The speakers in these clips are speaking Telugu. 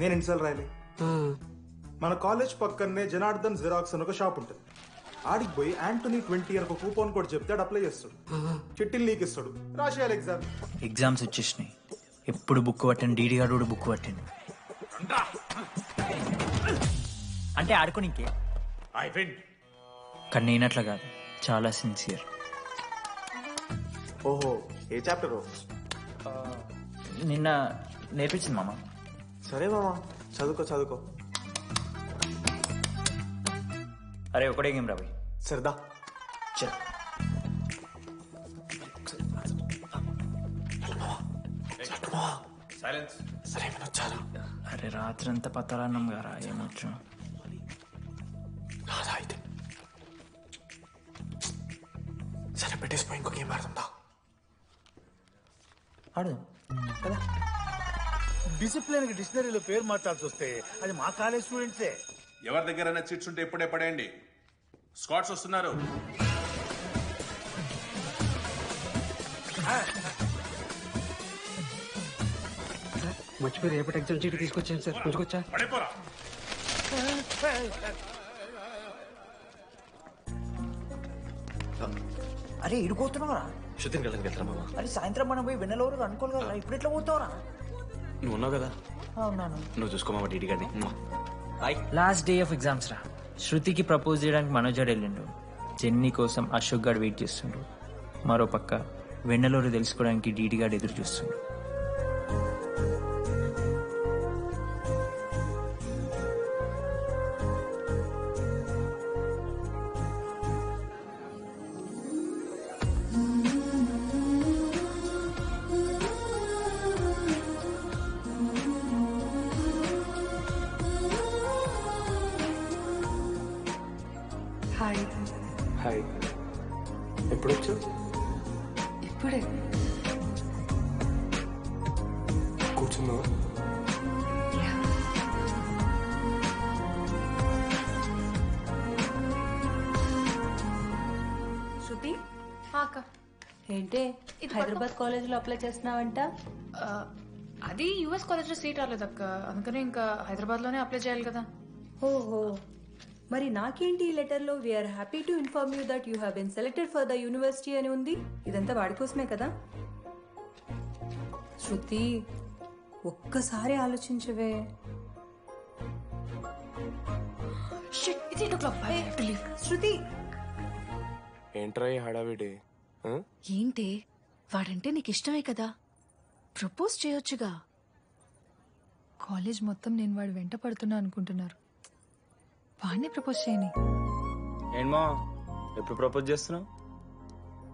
నేను ఎన్నిసార్లు రాయలే. మన కాలేజ్ పక్కనే జనార్దన్ జిరాక్స్ అని ఒక షాప్ ఉంటుంది. ఆడికి పోయి యాంటనీ ట్వంటీ అని ఒక కూపన్ కోడ్ చెప్తే అప్లై చేస్తాడు. చిట్టిల్ నీకు ఇస్తాడు. రాసేయాలి ఎగ్జామ్ ఎగ్జామ్స్ వచ్చేసినాయి. ఎప్పుడు బుక్ పట్టండి? డీడీ గారు కూడా బుక్ పట్టండి. అంటే ఆడుకోనికే ఐ విన్ కానీ నేనట్లా కాదు. చాలా సిన్సియర్ ఓహో ఏ చాప్టర్ నిన్న నేర్పించింది మామ. సరే మామా చదువుకో చదువుకో. అరే ఒకటే గేమ్ రాబోయ్ సరదా. చల్ సైలెన్స్ సరే వచ్చారా? అరే రాత్రంతా పత్రాన్నం గారా ఏమొచ్చు? రాదా అయితే. సరే పెట్టేసిపోయి ఇంకో గేమ్ ఆడుతుందా ఆడు. డిసిప్లిన్కి డిక్షనరీలో పేరు మార్చాల్సి వస్తే అది మా కాలేజ్ స్టూడెంట్సే. ఎవరి దగ్గరైనా చిట్స్ ఉంటే ఇప్పుడే పడేయండి. స్కాట్స్ వస్తున్నారు. మర్చిపోయి రేపటి ఎగ్జామ్ చీటి తీసుకొచ్చాను సార్. కొంచెం పడిపోరా. అరే ఇడిపోతున్నావురా శృతిని కళ్ళకి వెళ్తారా మామ? అరే సాయంత్రం మనం పోయి వెన్నెలవరు అనుకోవాలి కదా ఇప్పుడు ఎట్లా పోతావురా? నువ్వు ఉన్నావు కదా? అవునాను నువ్వు చూసుకో మామ డీడీ గారిని. లాస్ట్ డే ఆఫ్ ఎగ్జామ్స్ రా. శృతికి ప్రపోజ్ చేయడానికి మనోజాడు వెళ్ళిండు. జెన్నీ కోసం అశోక్ గాడు వెయిట్ చేస్తుండు. మరో పక్క వెన్నెలూరు తెలుసుకోవడానికి డీడీ గాడు ఎదురు చూస్తుండు. కూర్చున్నావు శృతి? అక్క. ఏంటే? హైదరాబాద్ కాలేజీలో అప్లై చేస్తున్నావంట? అది యుఎస్ కాలేజ్లో సీట్ రాలేదు అక్క. అందుకని ఇంకా హైదరాబాద్లోనే అప్లై చేయాలి కదా. ఓహో. మరి నాకేంటి ఈ లెటర్లో? We're happy to inform you that you have been selected for the university అని ఉంది. ఇదంతా వాడి కోసమే కదా? శృతి ఒక్కసారి ఆలోచించవే. శృతి ఏంట్రా హడావిడి? ఏంటి? వాడంటే నీకు ఇష్టమే కదా. ప్రపోజ్ చేయొచ్చుగా. కాలేజ్ మొత్తం నేను వాడు వెంట పడుతున్నా అనుకుంటున్నారు. వాడిని ప్రపోజ్ చేయని. ఏంటమ్మా ఎప్పుడు ప్రపోజ్ చేస్తున్నావు?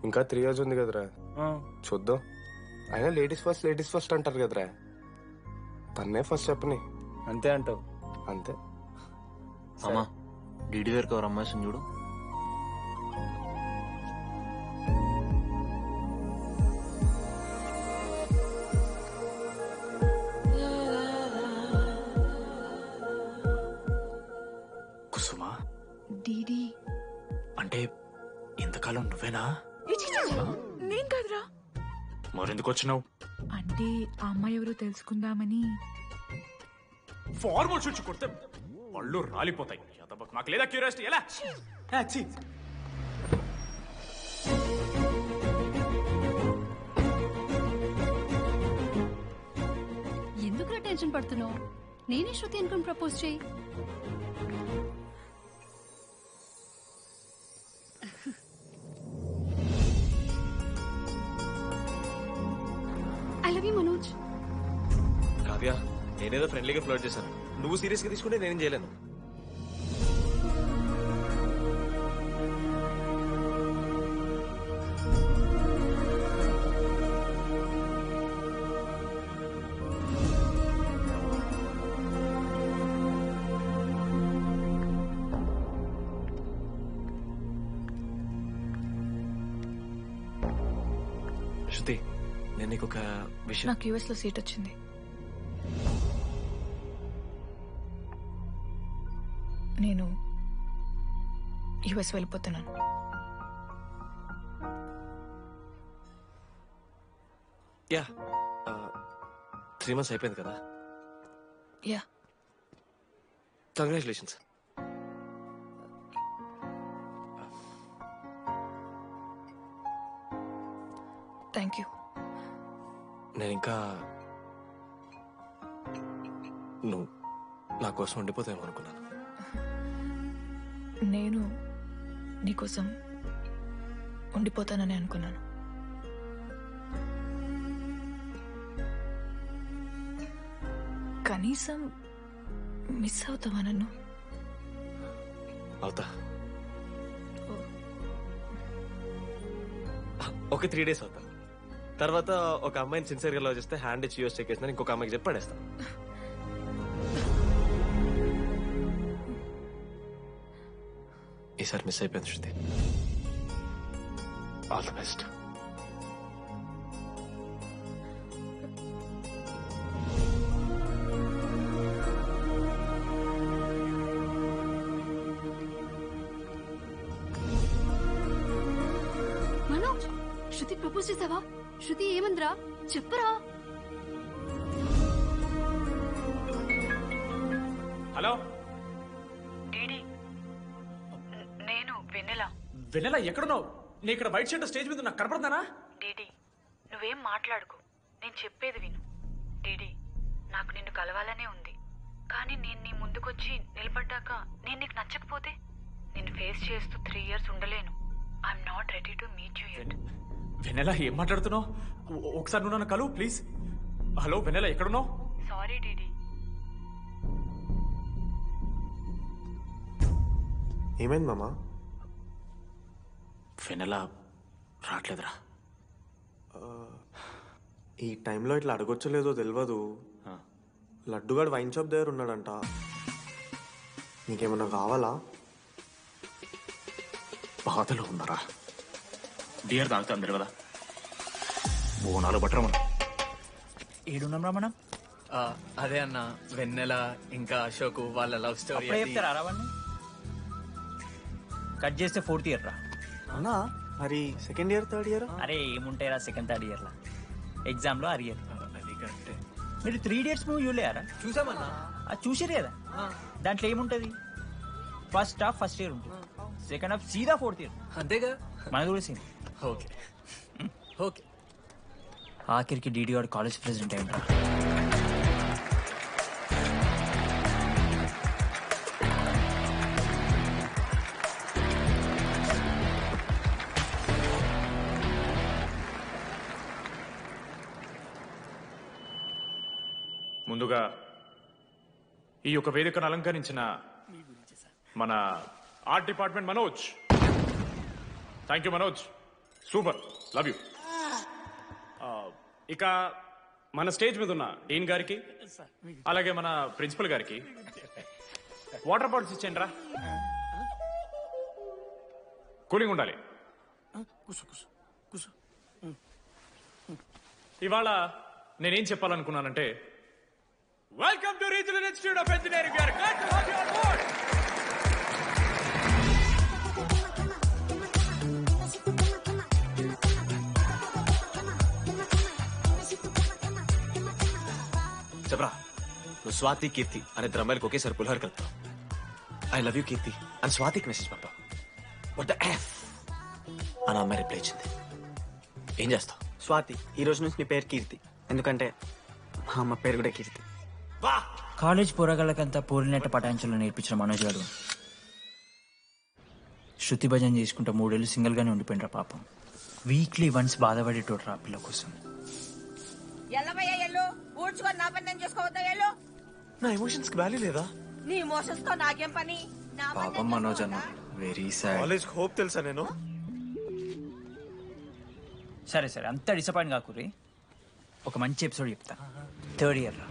ఇంకా త్రీ ఇయర్స్ ఉంది కదరా. చూద్దాం. అయినా లేడీస్ ఫస్ట్ లేడీస్ ఫస్ట్ అంటారు కదరా. తన్నే ఫస్ట్ చెప్పని. అంతే అంటావు. అంతే. అమ్మా డీడీ గారికి ఎవరు అమ్మాయి చూడు. కుసుమా? డీడీ. అంటే ఇంతకాలం నువ్వేనా? నేను కాదురా. మరెందుకు వచ్చినావు? అంటే ఆ అమ్మాయి ఎవరో తెలుసుకుందామని. ఫార్మల్ షూట్స్ కొడితే పళ్ళు రాలిపోతాయి. యాదవ్వకు మాకు లేదా క్యూరియాసిటీ? ఎలా? ఆ, ఛీ. ఎందుకు టెన్షన్ పడుతున్నావు? నేనే శృతి అనుకుని ప్రపోజ్ చేయి. నేనేదో ఫ్రెండ్లీగా ఫ్లోట్ చేశాను నువ్వు సీరియస్గా తీసుకుంటే నేనేం చేయలేను. శృతి నేను నీకు ఒక విషయం. నాకు యుఎస్లో సీట్ వచ్చింది. నేను యుఎస్ వెళ్ళిపోతున్నాను. యా త్రీ మంత్స్ అయిపోయింది కదా? యా. కంగ్రాచులేషన్స్. థ్యాంక్ యూ నేను ఇంకా నువ్వు నా కోసం ఉండిపోతాయేమో అనుకున్నాను. నేను నీకోసం ఉండిపోతానని అనుకున్నాను. కనీసం మిస్ అవుతావా నన్ను? అవుతా. ఒక త్రీ డేస్ అవుతా. తర్వాత ఒక అమ్మాయిని సిన్సియర్గా లవ్ చేస్తే హ్యాండ్ ఇచ్చి యూస్ చెక్ చేసిన ఇంకొక అమ్మాయికి చెప్పి పడేస్తా. ఈసారి మిస్ అయిపోయింది Shruti. All the best Manoj Shruti propose చేసావా? శృతి ఏమందిరా? చెప్పరా? హలో? వెన్నెల ఎక్కడున్నావు? నీ ఇక్కడ వైట్ షర్ట్ స్టేజ్ మీద నాకు కనపడతానా డీడీ నువ్వేం మాట్లాడుకో. నేను చెప్పేది విను. డీడీ నాకు నిన్ను కలవాలనే ఉంది. కానీ నేను నీ ముందుకొచ్చి నిలబడ్డాక నేను నీకు నచ్చకపోతే? నిన్ను ఫేస్ చేస్తూ త్రీ ఇయర్స్ ఉండలేను. I'm not ready to meet you yet Vennela ఏం మాట్లాడుతున్నావు? ఒకసారి నువ్వు నన్ను కలువు ప్లీజ్ హలో వెన్నెల ఎక్కడున్నావు? Sorry DD. ఏమైంది మామా? వెన్నెల రావట్లేదురా ఈ టైంలో ఇట్లా అడగొచ్చో లేదో తెలియదు లడ్డుగాడు వైన్ షాప్ దగ్గర ఉన్నాడంట. నీకేమన్నా కావాలా? బాధలో ఉన్నారా? బియర్ తాగుతాం కదా బోనాలు బట్టరా మనం? ఏడున్నాం రా మనం? ఆ, అదే అన్న వెన్నెల ఇంకా అశోక్ వాళ్ళ లవ్ స్టోరీ అప్పుడే చెప్తారా రావణ్ణి కట్ చేస్తే ఫోర్త్ ఇయర్ రా అవునా? మరి సెకండ్ ఇయర్ థర్డ్ ఇయర్ అరే ఏముంటాయి రా సెకండ్ థర్డ్ ఇయర్ లా ఎగ్జామ్లో అరియర్ మీరు త్రీ డేట్స్ మూవీ చూడలేరా చూసామన్నా? అది చూసారు కదా. దాంట్లో ఏముంటది? ఫస్ట్ హాఫ్ ఫస్ట్ ఇయర్ ఉంటుంది. సెకండ్ హాఫ్ సీదా ఫోర్త్ ఇయర్ అంతేగా? మన కూడా సేమ్ ఓకే. ఓకే. ఆఖరికి డీడీ వాడు కాలేజ్ ప్రెసిడెంట్ అయిందా ముందుగా ఈ యొక్క వేదికను అలంకరించిన మన art department Manoj. Thank you Manoj. Super love you ఇక మన స్టేజ్ మీద ఉన్న డీన్ గారికి అలాగే మన ప్రిన్సిపల్ గారికి వాటర్ బాటిల్స్ ఇచ్చేయండి రా. కూలింగ్ ఉండాలి. ఇవాళ నేనేం చెప్పాలనుకున్నానంటే welcome to Regional Institute of Engineering we're glad to have you on board చెప్పరా నువ్వు స్వాతి కీర్తి అనే ఇద్దరు అమ్మాయిలకు ఒకేసారి పులిహోర కలుపుతావు. ఐ లవ్ యూ కీర్తి అని స్వాతికి మెసేజ్ పంపావు. వాట్ ద ఎఫ్ అని అమ్మాయి రిప్లై ఇచ్చింది. ఏం చేస్తావు? స్వాతి ఈ రోజు నుంచి నీ పేరు కీర్తి. ఎందుకంటే మా అమ్మ పేరు కూడా కీర్తి. కాలేజ్ పోరగాళ్ళకంతా పోరినట్ట పటాంచలు నేర్పించిన మనోజ్ గారు. శృతి భజన చేసుకుంటా మూడేళ్ళు సింగిల్ గానే ఉండిపోయినరా పాపం. వీక్లీ వన్స్ బాధపడేటోడు రా పిల్ల కోసం. నా ఎమోషన్స్కి వాల్యూ లేదా? నీ మోషన్స్తో నాకేం పని? పాపం మనోజ్ అన్న వెరీ సాడ్ కాలేజ్ హోప్ తెలుసా నేను? సరే సరే. అంత డిసప్పాయింట్ కాకురి ఒక మంచి ఎపిసోడ్ చెప్తా. థర్డ్ ఇయర్లో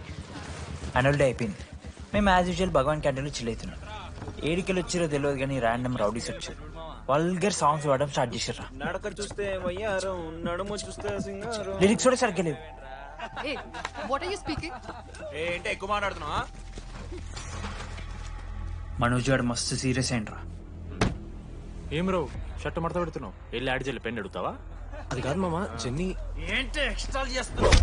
యాన్యువల్ డే అయిపోయింది. మేము యాజ్ యూజువల్ భగవాన్ క్యాంటీన్లో చిల్ అవుతున్నాం. ఏడికెళ్ళి వచ్చారో తెలియదు కానీ ర్యాండమ్ రౌడీస్ వచ్చారు. వల్గర్ సాంగ్స్ పాడడం స్టార్ట్ చేశారు నడక చూస్తే వయ్యారం నడుము చూస్తే సింగారం. లిరిక్స్ కూడా సరిగ్గా లేవు. వాట్ ఆర్ యూ స్పీకింగ్ ఏంటి ఎక్కువ మాట్లాడుతున్నావా? మనోజ్ గారు మస్తు సీరియస్ అయిండ్రా ఏం రావు షర్ట్ మడత పెడుతున్నావు? వెళ్ళి యాడ్ చేయాలి పెన్ అడుగుతావా? అది కాదు మామ జెన్నీ. ఏంటి ఎక్స్ట్రా చేస్తున్నావు?